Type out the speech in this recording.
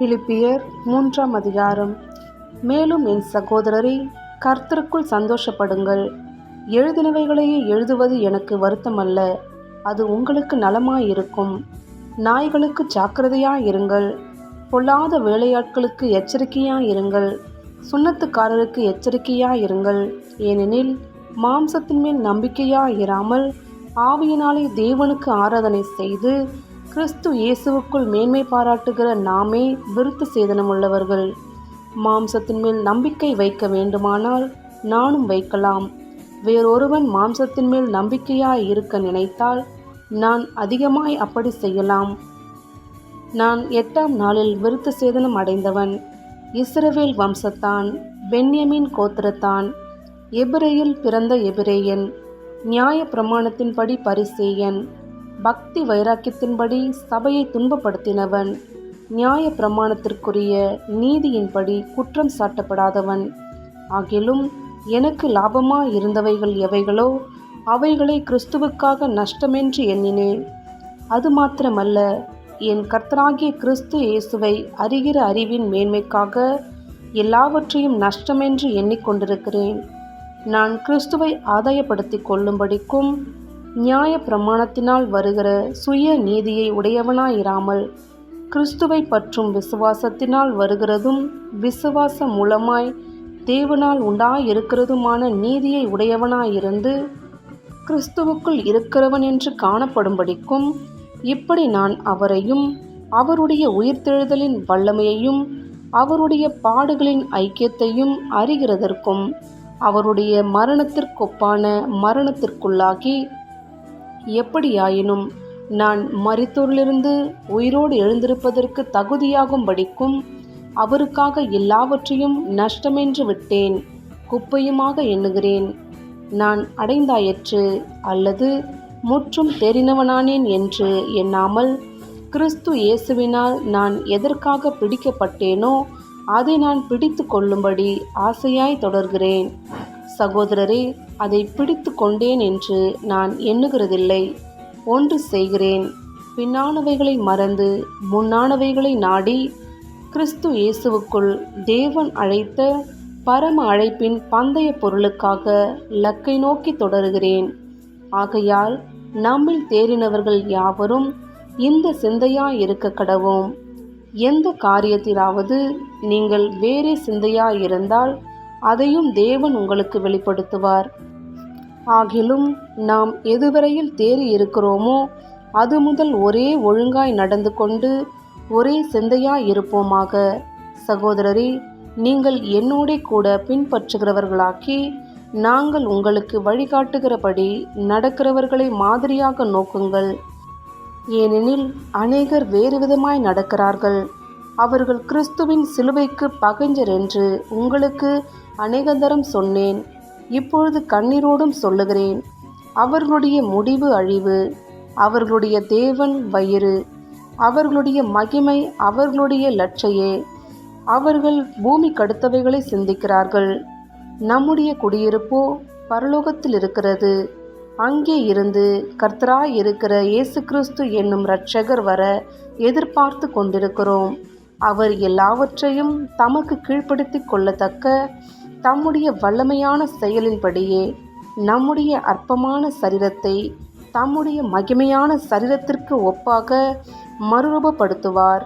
பிலிப்பியர் மூன்றாம் அதிகாரம். மேலும் என் சகோதரரே கர்த்தருக்குள் சந்தோஷப்படுங்கள். எழுதினவைகளையே எழுதுவது எனக்கு வருத்தமல்ல. அது உங்களுக்கு நலமாயிருக்கும். நாய்களுக்கு ஜாக்கிரதையாயிருங்கள். பொல்லாத வேலையாட்களுக்கு எச்சரிக்கையாயிருங்கள். சுண்ணத்துக்காரருக்கு எச்சரிக்கையாயிருங்கள். ஏனெனில் மாம்சத்தின் மேல் நம்பிக்கையாயிராமல் ஆவியினாலே தேவனுக்கு ஆராதனை செய்து கிறிஸ்து இயேசுவுக்குள் மேன்மை பாராட்டுகிற நாமே விருத்த சேதனமுள்ளவர்கள் மாம்சத்தின் மேல் நம்பிக்கை வைக்க வேண்டுமானால் நானும் வைக்கலாம். வேறொருவன் மாம்சத்தின் மேல் நம்பிக்கையாய் இருக்க நினைத்தால் நான் அதிகமாய் அப்படி செய்யலாம். நான் எட்டாம் நாளில் விருத்த சேதனம் அடைந்தவன். இஸ்ரவேல் வம்சத்தான் பென்யமின் கோத்திரத்தான் எபிரேயில் பிறந்த எபிரேயன் நியாய பிரமாணத்தின்படி பரிசேயன் பக்தி வைராக்கியத்தின்படி சபையை துன்பப்படுத்தினவன். நியாய பிரமாணத்திற்குரிய நீதியின்படி குற்றம் சாட்டப்படாதவன். ஆகிலும் எனக்கு லாபமாக இருந்தவைகள் எவைகளோ அவைகளை கிறிஸ்துவுக்காக நஷ்டமென்று எண்ணினேன். அது மாத்திரமல்ல என் கர்த்தராகிய கிறிஸ்து இயேசுவை அறிகிற அறிவின் மேன்மைக்காக எல்லாவற்றையும் நஷ்டமென்று எண்ணிக்கொண்டிருக்கிறேன். நான் கிறிஸ்துவை ஆதாயப்படுத்திக் கொள்ளும்படிக்கும் நியாய பிரமாணத்தினால் வருகிற சுய நீதியை உடையவனாயிராமல் கிறிஸ்துவை பற்றும் விசுவாசத்தினால் வருகிறதும் விசுவாச மூலமாய் தேவனால் உண்டாயிருக்கிறதுமான நீதியை உடையவனாயிருந்து கிறிஸ்துவுக்குள் இருக்கிறவன் என்று காணப்படும்படிக்கும் இப்படி நான் அவரையும் அவருடைய உயிர்த்தெழுதலின் வல்லமையையும் அவருடைய பாடுகளின் ஐக்கியத்தையும் அறிகிறதற்கும் அவருடைய மரணத்திற்கொப்பான மரணத்திற்குள்ளாகி எப்படியாயினும் நான் மறித்தோரிலிருந்து உயிரோடு எழுந்திருப்பதற்கு தகுதியாகும்படிக்கும் அவருக்காக எல்லாவற்றையும் நஷ்டமென்று விட்டேன். குப்பையுமாக எண்ணுகிறேன். நான் அடைந்தாயற்று அல்லது முற்றும் தெரிந்தவனானேன் என்று எண்ணாமல் கிறிஸ்து இயேசுவினால் நான் எதற்காக பிடிக்கப்பட்டேனோ அதை நான் பிடித்து கொள்ளும்படி ஆசையாய் தொடர்கிறேன். சகோதரரே அதை பிடித்து கொண்டேன் என்று நான் எண்ணுகிறதில்லை. ஒன்று செய்கிறேன். பின்னானவைகளை மறந்து முன்னானவைகளை நாடி கிறிஸ்து இயேசுவுக்குள் தேவன் அழைத்த பரம அழைப்பின் பந்தய பொருளுக்காக லக்கை நோக்கி தொடருகிறேன். ஆகையால் நம்மில் தேறினவர்கள் யாவரும் இந்த சிந்தையாய் இருக்க கடவோம். எந்த காரியத்திலாவது நீங்கள் வேறே சிந்தையாய் இருந்தால் அதையும் தேவன் உங்களுக்கு வெளிப்படுத்துவார். ஆகிலும் நாம் எதுவரையில் தேறி இருக்கிறோமோ அது முதல் ஒரே ஒழுங்காய் நடந்து கொண்டு ஒரே சிந்தையாய் இருப்போமாக. சகோதரரே நீங்கள் என்னோடே கூட பின்பற்றுகிறவர்களாக்கி நாங்கள் உங்களுக்கு வழிகாட்டுகிறபடி நடக்கிறவர்களை மாதிரியாக நோக்குங்கள். ஏனெனில் அநேகர் வேறு விதமாய் நடக்கிறார்கள். அவர்கள் கிறிஸ்துவின் சிலுவைக்கு பகைஞர் என்று உங்களுக்கு அநேகந்தரம் சொன்னேன். இப்பொழுது கண்ணீரோடும் சொல்லுகிறேன். அவர்களுடைய முடிவு அழிவு அவர்களுடைய தேவன் வயிறு அவர்களுடைய மகிமை அவர்களுடைய லட்சையே. அவர்கள் பூமி கடுத்தவைகளை சிந்திக்கிறார்கள். நம்முடைய குடியிருப்போ பரலோகத்தில் இருக்கிறது. அங்கே இருந்து கர்த்தராய் இருக்கிற இயேசு கிறிஸ்து என்னும் இரட்சகர் வர எதிர்பார்த்து கொண்டிருக்கிறோம். அவர் எல்லாவற்றையும் தமக்கு கீழ்ப்படுத்தி கொள்ளத்தக்க தம்முடைய வல்லமையான செயலின்படியே நம்முடைய அற்பமான சரீரத்தை தம்முடைய மகிமையான சரீரத்திற்கு ஒப்பாக மறுரூபப்படுத்துவார்.